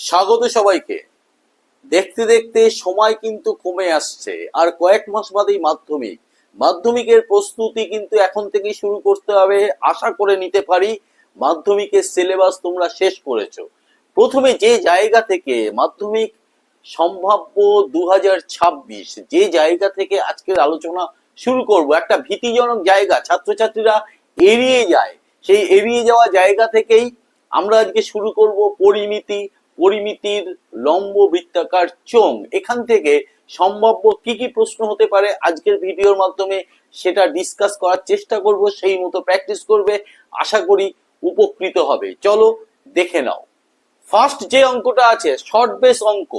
স্বাগত সবাইকে। দেখতে দেখতে সময় কিন্তু কমে আসছে। আর কয়েক মাস বাদেই মাধ্যমিক। মাধ্যমিকের প্রস্তুতি কিন্তু এখন থেকেই শুরু করতে হবে। আশা করে নিতে পারি মাধ্যমিকের সিলেবাস তোমরা শেষ করেছ। প্রথমে যে জায়গা থেকে মাধ্যমিক সম্ভাব্য দু হাজার ছাব্বিশ, যে জায়গা থেকে আজকের আলোচনা শুরু করব, একটা ভীতিজনক জায়গা। ছাত্রছাত্রীরা এড়িয়ে যায়। সেই এড়িয়ে যাওয়া জায়গা থেকেই আমরা আজকে শুরু করব পরিমিতি পরিমিতির লম্ব বৃত্তাকার চোং এখান থেকে সম্ভাব্য কি কি প্রশ্ন হতে পারে আজকের ভিডিওর মাধ্যমে সেটা ডিসকাস করার চেষ্টা করব, সেই মতো প্র্যাকটিস করবে, আশা করি উপকৃত হবে। চলো দেখে নাও। ফার্স্ট যে অঙ্কটা আছে শর্ট বেস অঙ্ক।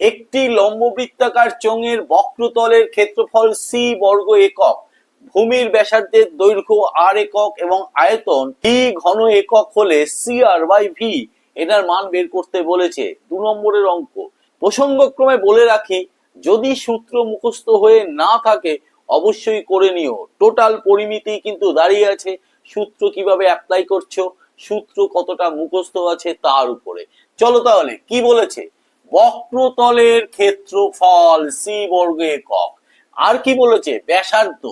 একটি লম্ববৃত্তাকার চোঙের বক্রতলের ক্ষেত্রফল সি বর্গ একক, ভূমির ব্যাসার্ধের দৈর্ঘ্য আর একক এবং আয়তন ভি ঘন একক হলে সি আর বাই ভি এটার মান বের করতে বলেছে দু নম্বরের অঙ্ক। প্রসঙ্গক্রমে বলে রাখি, যদি সূত্র মুখস্থ হয়ে না থাকে, অবশ্যই করে নিও। টোটাল পরিমিতি কিন্তু দাঁড়িয়ে আছে। সূত্র কীভাবে অ্যাপ্লাই করছ, সূত্র কতটা মুখস্থ আছে তার উপরে। চলো তাহলে, কি বলেছে? বক্রতলের ক্ষেত্রফল সি বর্গ একক। আর কি বলেছে? ব্যাসার্ধ।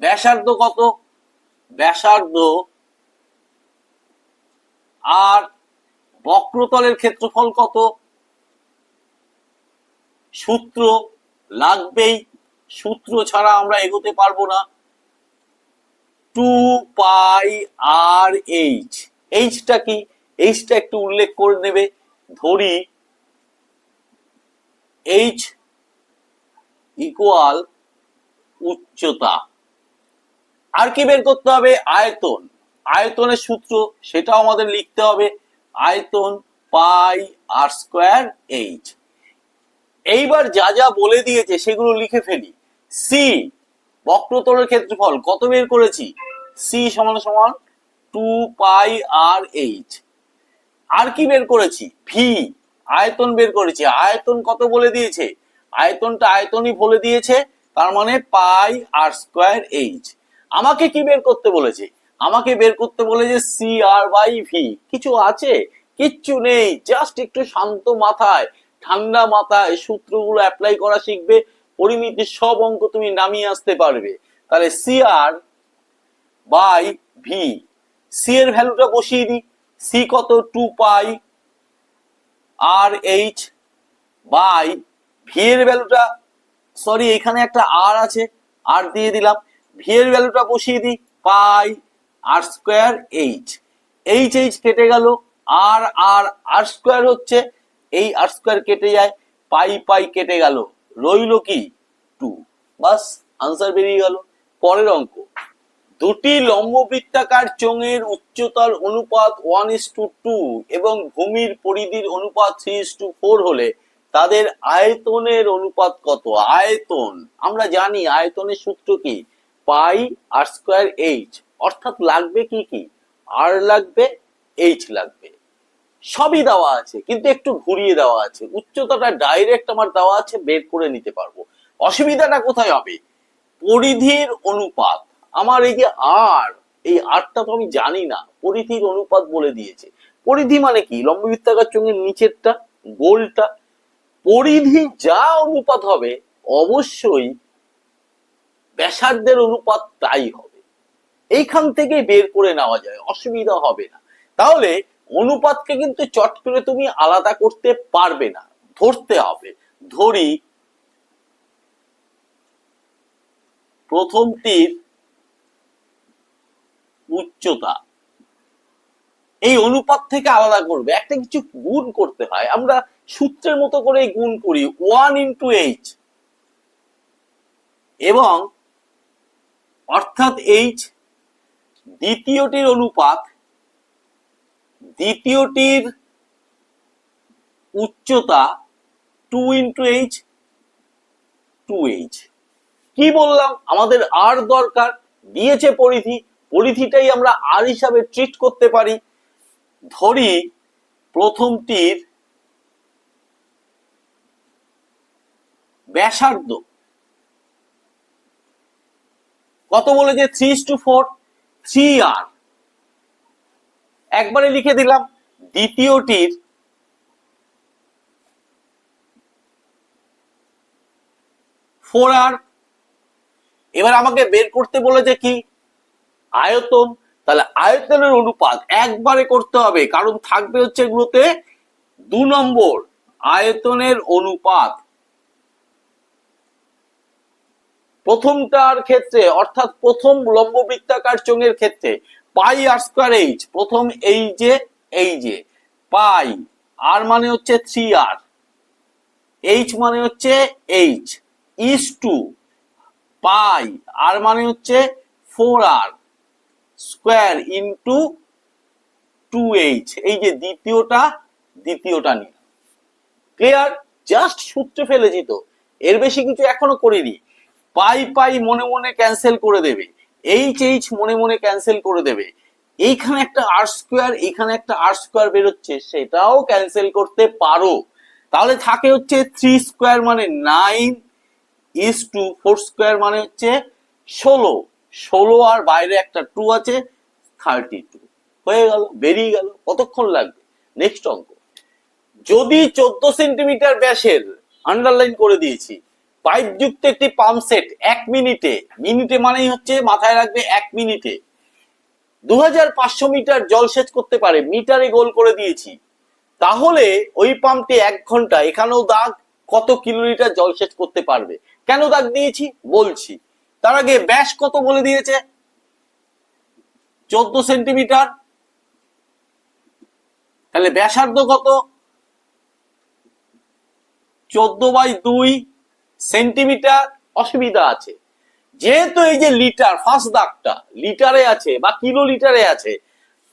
ব্যাসার্ধ কত? ব্যাসার্ধ আর বক্রতলের ক্ষেত্রফল কত? সূত্র লাগবেই। সূত্র ছাড়া আমরা এগোতে পারব না। টু পাই আর এইচ। এইচটা কি? এইচটা একটু উল্লেখ করে নেবে। ধরি, এইচ ইকুয়াল উচ্চতা। আর কি বের করতে হবে? আয়তন। আয়তনের সূত্র, সেটাও আমাদের লিখতে হবে। আয়তন পাই আর স্কোয়ার এইচ। এইবার যা যা বলে দিয়েছে সেগুলো লিখে ফেলি। সি বক্রতলের ক্ষেত্রফল, কত বের করেছি? সি সমান সমান টু পাই আর এইচ আর কি বের করেছি? ভি আয়তন বের করেছি। আয়তন কত বলে দিয়েছে? আয়তনটা আয়তনই বলে দিয়েছে, তার মানে পাই আর স্কোয়ার এইচ আমাকে কি বের করতে বলেছে? আমাকে বের করতে বলে যে সি আর বাই ভি, কিছু আছে? কিচ্ছু নেই জাস্ট একটু শান্ত মাথায়, ঠান্ডা মাথায় সূত্রগুলো অ্যাপ্লাই করা শিখবে, পরিমিতির সব অঙ্ক তুমি নামিয়ে আসতে পারবে। তাহলে C r by V C এর ভ্যালুটা বসিয়ে দিই। সি কত? Two pi r h by V এর ভ্যালুটা সরি এখানে একটা আর আছে আর দিয়ে দিলাম। ভি এর ভ্যালুটা বসিয়ে দিই pi r square h h h কেটে গেল। আর আর আর স্কোয়ার হচ্ছে, এই আর স্কোয়ার কেটে যায়, পাই পাই কেটে গেল। রইল কি? টু বাস আনসার বেরিয়ে গেল। পরের অঙ্ক। দুটি লম্ববৃত্তাকার চোঙের উচ্চতার অনুপাত ওয়ান ইস টু টু এবং ভূমির পরিধির অনুপাত থ্রি ইস টু ফোর হলে তাদের আয়তনের অনুপাত কত? আয়তন। আমরা জানি আয়তনের সূত্র কি? পাই আর স্কোয়ার এইচ অর্থাৎ লাগবে কি কি? আর লাগবে, এইচ লাগবে। সবই দেওয়া আছে, কিন্তু একটু ঘুরিয়ে দেওয়া আছে। উচ্চতাটা ডাইরেক্ট আমার দেওয়া আছে, বের করে নিতে পারব। অসুবিধাটা কোথায় হবে? পরিধির অনুপাত। আমার এই যে আর এই আরটা তো আমি জানি না। পরিধির অনুপাত বলে দিয়েছে। পরিধি মানে কি? লম্ববৃত্তাকার চোঙের নিচেরটা, গোলটা। পরিধি যা অনুপাত হবে, অবশ্যই ব্যাসার্ধের অনুপাত তাই হবে। এইখান থেকে বের করে নেওয়া যায়, অসুবিধা হবে না। তাহলে অনুপাতকে কিন্তু চট করে তুমি আলাদা করতে পারবে না, ধরতে হবে। ধরি, প্রথমটির উচ্চতা। এই অনুপাত থেকে আলাদা করবে, একটা কিছু গুণ করতে হয়। আমরা সূত্রের মতো করে গুণ করি ওয়ান ইন্টু এইচ এবং অর্থাৎ এইচ দ্বিতীয়টির অনুপাত, দ্বিতীয়টির উচ্চতা two into h two h কি বললাম? আমাদের আর দরকার, দিয়েছে পরিধি, পরিধিটাই আমরা আর হিসাবে ট্রিট করতে পারি। ধরি প্রথমটির ব্যাসার্ধ। কত বলেছে? থ্রি টু ফোর থ্রি আর একবারে লিখে দিলাম, দ্বিতীয়টির ফোর আর এবার আমাকে বের করতে বলেছে কি? আয়তন। তাহলে আয়তনের অনুপাত একবারে করতে হবে, কারণ থাকবে হচ্ছে এগুলোতে দু নম্বর আয়তনের অনুপাত। প্রথমটার ক্ষেত্রে, অর্থাৎ প্রথম লম্ব বৃত্তাকার চোঙের ক্ষেত্রে, পাই আর স্কোয়ার এইচ, প্রথম এই যে এই যে, পাই, আর মানে হচ্ছে থ্রি আর এইচ মানে হচ্ছে এইচ ইস টু পাই, আর মানে হচ্ছে four r square into two h এই যে দ্বিতীয়টা দ্বিতীয়টা নিয়ে ক্লিয়ার জাস্ট সূত্রে ফেলেছি তো। এর বেশি কিছু এখনও করিনি। পাই পাই মনে মনে ক্যান্সেল করে দেবে। এইচ এইচ মনে মনে ক্যান্সেল করে দেবে। এইখানে একটা আর স্কোয়ার এখানে একটা আর স্কোয়ার বেরোচ্ছে, সেটাও ক্যান্সেল করতে পারো। তাহলে থাকে হচ্ছে থ্রি স্কোয়ার মানে nine is two four square মানে হচ্ছে ষোলো। ষোলো আর বাইরে একটা টু আছে থার্টি টু হয়ে গেল, বেরিয়ে গেল, কতক্ষণ লাগবে? নেক্সট অঙ্ক। যদি চোদ্দ সেন্টিমিটার ব্যাসের আন্ডারলাইন করে দিয়েছি পাইপ যুক্ত একটি পাম্প সেট এক মিনিটে মিনিটে মানেই হচ্ছে মাথায় রাখবে এক মিনিটে। দু হাজার পাঁচশো মিটার জল সেচ করতে পারে, মিটারে গোল করে দিয়েছি। তাহলে ওই পাম্পটি এক ঘণ্টা, এখানেও দাগ কত কিলোলিটার জল সেচ করতে পারবে? কেন দাগ দিয়েছি? বলছি। তার আগে ব্যাস কত বলে দিয়েছে? চোদ্দ সেন্টিমিটার। তাহলে ব্যাসার্ধ কত? চোদ্দ বাই দুই সেন্টিমিটার অসুবিধা আছে। যেহেতু এই যে লিটার ফার্স্ট দাগটা লিটারে আছে বা কিলো লিটারে আছে,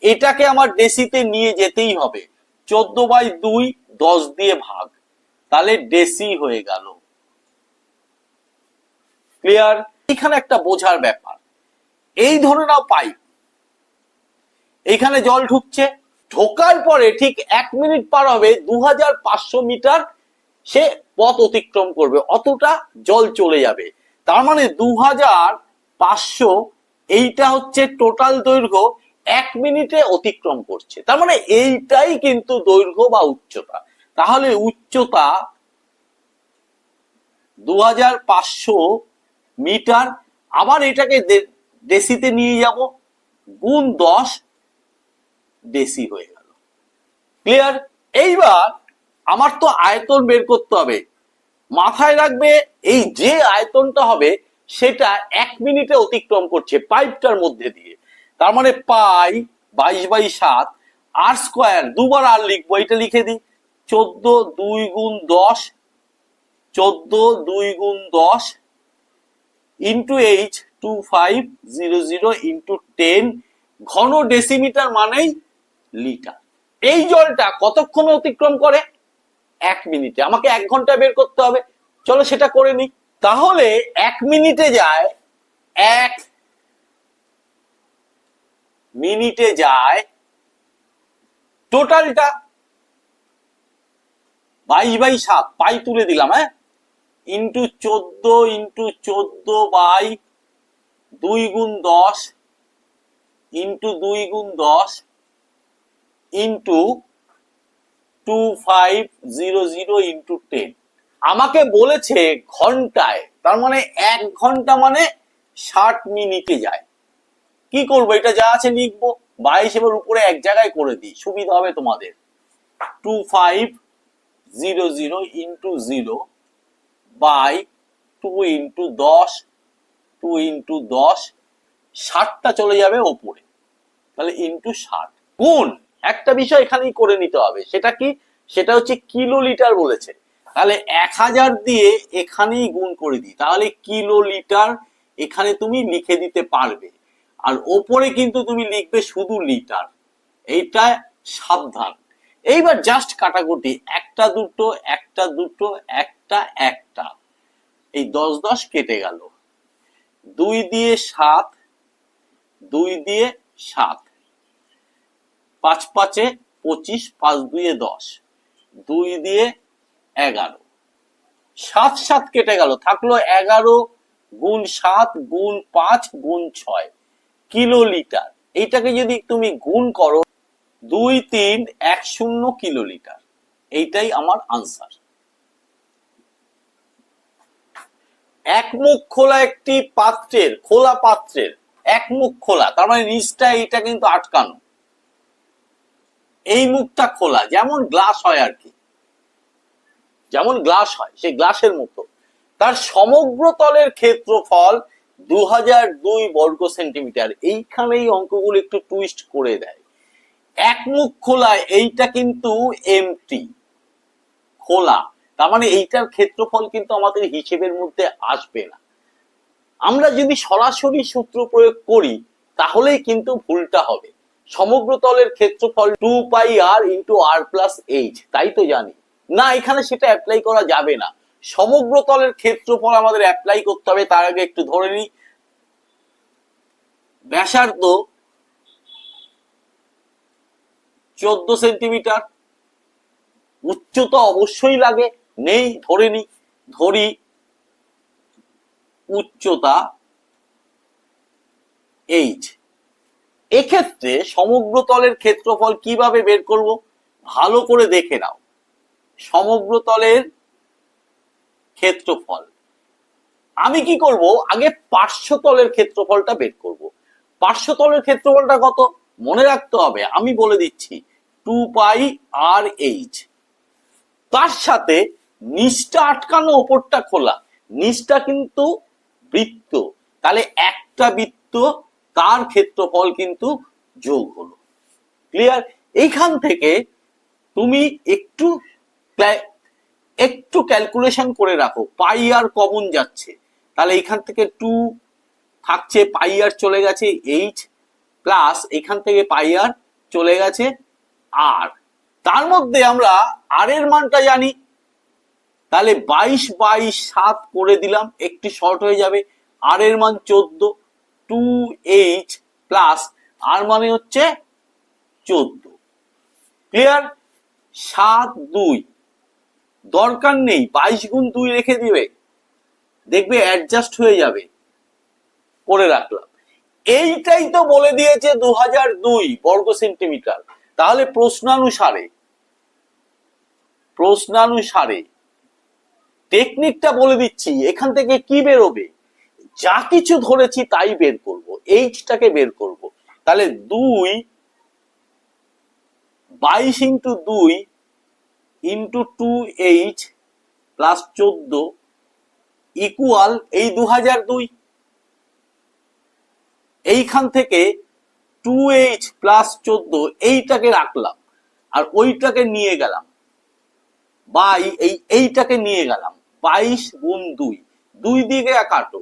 এটাকে আমার ডেসিতে নিয়ে যেতেই হবে। চোদ্দ বাই দুই, দশ দিয়ে ভাগ। তাহলে ডেসি হয়ে গেল। ক্লিয়ার এখানে একটা বোঝার ব্যাপার। এই ধরে নাও পাইপ। এইখানে জল ঢুকছে। ঢোকার পরে ঠিক এক মিনিট পার হবে দু হাজার পাঁচশো মিটার সে পথ অতিক্রম করবে, অতটা জল চলে যাবে। তার মানে দু পাঁচশো এইটা হচ্ছে টোটাল দৈর্ঘ্য এক মিনিটে অতিক্রম করছে। তার মানে এইটাই কিন্তু দৈর্ঘ্য বা উচ্চতা। তাহলে উচ্চতা দু মিটার, আবার এটাকে ডেসিতে নিয়ে যাব, গুণ দশ ডেসি হয়ে গেল। ক্লিয়ার এইবার আমার তো আয়তন বের করতে হবে। মাথায় রাখবে, এই যে আয়তনটা হবে, সেটা এক মিনিটে অতিক্রম করছে পাইপটার মধ্যে দিয়ে। তার মানে পাই বাইশ বাই সাত, আর স্কোয়ার দুবার আর লিখব এটা লিখে দিই। চোদ্দ দুই গুণ দশ, চোদ্দ দুই গুণ দশ into H two five zero zero into ten ঘন ডেসিমিটার মানেই লিটার। এই জলটা কতক্ষণ অতিক্রম করে? এক মিনিটে। আমাকে এক ঘণ্টা বের করতে হবে। চলো সেটা করে নিই। তাহলে এক মিনিটে যায়, এক মিনিটে যায় টোটালটা বাইশ বাই সাত পাই তুলে দিলাম হ্যাঁ? ইন্টু চোদ্দ ইন্টু চোদ্দ বাই দুই গুণ দশ, ইন্টু দুই গুণ দশ, into two five zero zero into ten আমাকে বলেছে ঘন্টায়, তার মানে এক ঘণ্টা মানে ষাট মিনিটে যায়। কি করব? এটা যা আছে লিখব। বাইশ এবার উপরে এক জায়গায় করে দিই। সুবিধা হবে তোমাদের। Two five zero zero into zero by two into দশ টু ইন্টু দশ, ষাটটা চলে যাবে ওপরে। তাহলে ইন্টু ষাট। গুণ! একটা বিষয় এখানেই করে নিতে হবে, সেটা কি? সেটা হচ্ছে কিলো লিটার বলেছে। তাহলে এক হাজার দিয়ে এখানেই গুণ করে দিই, তাহলে কিলো লিটার এখানে তুমি লিখে দিতে পারবে। আর ওপরে কিন্তু তুমি লিখবে শুধু লিটার, এইটা সাবধান। এইবার জাস্ট কাটাকুটি, একটা দুটো একটা দুটো, একটা একটা। এই দশ দশ কেটে গেল। দুই দিয়ে সাত, দুই দিয়ে সাত। পাঁচ পাঁচে পঁচিশ, পাঁচ দুইয়ে দশ, দুই দিয়ে এগারো। সাত সাত কেটে গেল, থাকল এগারো গুণ সাত গুণ পাঁচ গুণ ছয় কিলো লিটার এইটাকে যদি তুমি গুণ করো, দুই তিন এক শূন্য কিলোলিটার। এইটাই আমার আনসার। এক মুখ খোলা একটি পাত্রের, খোলা পাত্রের, এক মুখ খোলা, তার মানে নিচটা এইটা কিন্তু আটকানো। এই মুখটা খোলা, যেমন গ্লাস হয় আর কি। যেমন গ্লাস হয়, সেই গ্লাসের মতো তার সমগ্র তলের ক্ষেত্রফল দু বর্গ সেন্টিমিটার। এইখানে এই অঙ্কগুলো একটু টুইস্ট করে দেয়। এক মুখ খোলা, এইটা কিন্তু এমটি খোলা। তার মানে এইটার ক্ষেত্রফল কিন্তু আমাদের হিসেবের মধ্যে আসবে না। আমরা যদি সরাসরি সূত্র প্রয়োগ করি, তাহলেই কিন্তু ভুলটা হবে। সমগ্র তলের ক্ষেত্রফল two pi r into r plus h তাই তো জানি। না, এখানে সেটা অ্যাপ্লাই করা যাবে না। সমগ্র তলের ক্ষেত্রফল আমাদের অ্যাপ্লাই করতে হবে, তার আগে একটু ধরে নিই। ব্যাসার্ধ চোদ্দ সেন্টিমিটার, উচ্চতা অবশ্যই লাগে, নেই, ধরে নি ধরি উচ্চতা এইচ এক্ষেত্রে সমগ্র তলের ক্ষেত্রফল কীভাবে বের করব? ভালো করে দেখে নাও। সমগ্র তলের ক্ষেত্রফল। আমি কি করব? আগে পার্শ্বতলের ক্ষেত্রফলটা বের করব। পার্শ্বতলের ক্ষেত্রফলটা কত? মনে রাখতে হবে, আমি বলে দিচ্ছি, টু পাই আর এইচ। তার সাথে নিচটা আটকানো, ওপরটা খোলা। নিচটা কিন্তু বৃত্ত। তাহলে একটা বৃত্ত তার ক্ষেত্রফল কিন্তু যোগ হলো। ক্লিয়ার এইখান থেকে তুমি একটু একটু ক্যালকুলেশন করে রাখো, পাই আর কমন যাচ্ছে। তাহলে এখান থেকে টু থাকছে, পাই আর চলে গেছে এইচ প্লাস এখান থেকে পাই আর চলে গেছে আর তার মধ্যে আমরা আর এর মানটা জানি। তাহলে বাইশ বাইশ সাত করে দিলাম, একটি শর্ট হয়ে যাবে। আর এর মান চোদ্দ টু এইচ প্লাস আর মানে হচ্ছে চোদ্দ। ক্লিয়ার সাত, দুই। দরকার নেই, বাইশ গুণ দুই রেখে দিবে। দেখবে অ্যাডজাস্ট হয়ে যাবে। করে রাখলাম। এইটাই তো বলে দিয়েছে দু হাজার দুই বর্গ সেন্টিমিটার। তাহলে প্রশ্নানুসারে প্রশ্নানুসারে টেকনিকটা বলে দিচ্ছি, এখান থেকে কি বেরোবে? যা কিছু ধরেছি তাই বের করব, এইচটাকে বের করব। তাহলে দুই বাইশ ইন্টু দুই ইন্টু টু এইচ প্লাস চোদ্দ ইকুয়াল এই দু হাজার দুই। এইখান থেকে টু এইচ প্লাস চোদ্দ এইটাকে রাখলাম, আর ওইটাকে নিয়ে গেলাম। বাই, এই, এইটাকে নিয়ে গেলাম, বাইশ গুণ দুই। দুই দিকে কাটো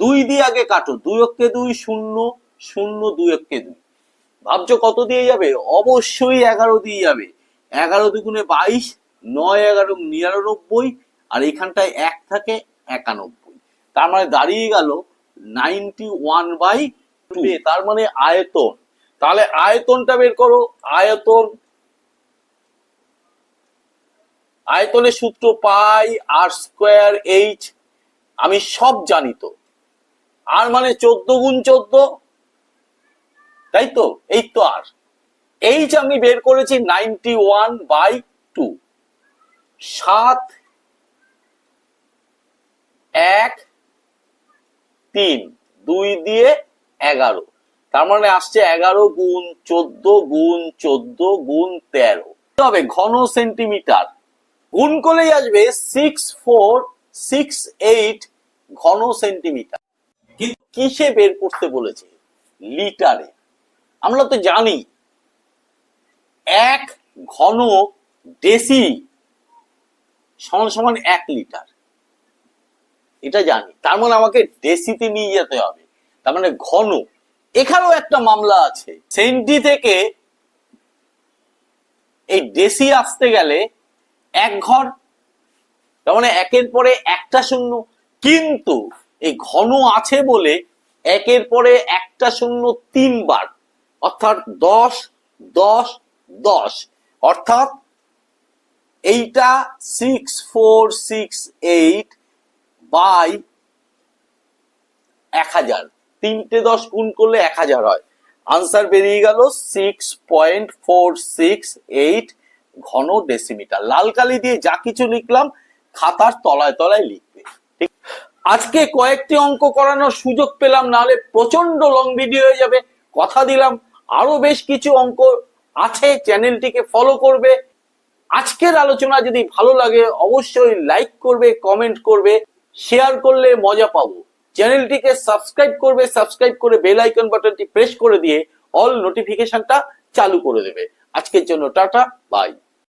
দুই দিয়ে আগে কাটো দুই অক্ষে দুই শূন্য শূন্য দুই অক্ষে দুই। ভাবছ কত দিয়ে যাবে? অবশ্যই এগারো দিয়ে যাবে। এগারো দুগুণে বাইশ নয় এগারো নিরানব্বই আর এখানটায় এক থাকে একানব্বই। তার মানে দাঁড়িয়ে গেল নাইনটি ওয়ান বাই টু তার মানে আয়তন। তাহলে আয়তনটা বের করো। আয়তন আয়তনের সূত্র পাই আর স্কোয়ার এইচ আমি সব জানি তো। আর মানে চোদ্দ গুণ চোদ্দ? তাই তো? এই তো আর। এইচ আমি বের করেছি নাইনটি ওয়ান বাই টু, সাত, এক, তিন, দুই দিয়ে এগারো। তার মানে আসছে এগারো গুণ চোদ্দ গুণ চোদ্দ গুণ তেরো। তবে ঘন সেন্টিমিটার। গুণ করলেই আসবে সিক্স ফোর সিক্স এইট ঘন সেন্টিমিটার। কিন্তু কিসে বের করতে বলেছে? লিটারে আমরা তো জানি, এক ঘন ডেসি সমান সমান এক লিটার এটা জানি। তার মানে আমাকে ডেসিতে নিয়ে যেতে হবে। তার মানে ঘন। এখানেও একটা মামলা আছে। সেন্টি থেকে এই ডেসি আসতে গেলে এক ঘর, তার মানে একের পরে একটা শূন্য। কিন্তু এই ঘন আছে বলে একের পরে একটা শূন্য তিনবার, অর্থাৎ দশ দশ দশ। অর্থাৎ এইটা six four six eight by এক হাজার। তিনটে দশ গুণ করলে এক হাজার হয়। আনসার বেরিয়ে গেল six point four six eight ঘন ডেসিমিটার লাল কালি দিয়ে যা কিছু লিখলাম, খাতার তলায় তলায় লিখবে। আজকে কয়েকটি অঙ্ক করানোর সুযোগ পেলাম, নাহলে প্রচণ্ড লং ভিডিও হয়ে যাবে। কথা দিলাম, আরও বেশ কিছু অঙ্ক আছে, চ্যানেলটিকে ফলো করবে। আজকের আলোচনা যদি ভালো লাগে, অবশ্যই লাইক করবে কমেন্ট করবে শেয়ার করলে মজা পাবো। চ্যানেলটিকে সাবস্ক্রাইব করবে সাবস্ক্রাইব করে বেল আইকন বাটনটি প্রেস করে দিয়ে অল নোটিফিকেশনটা চালু করে দেবে। আজকের জন্য টাটা বাই